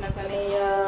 na kaniyang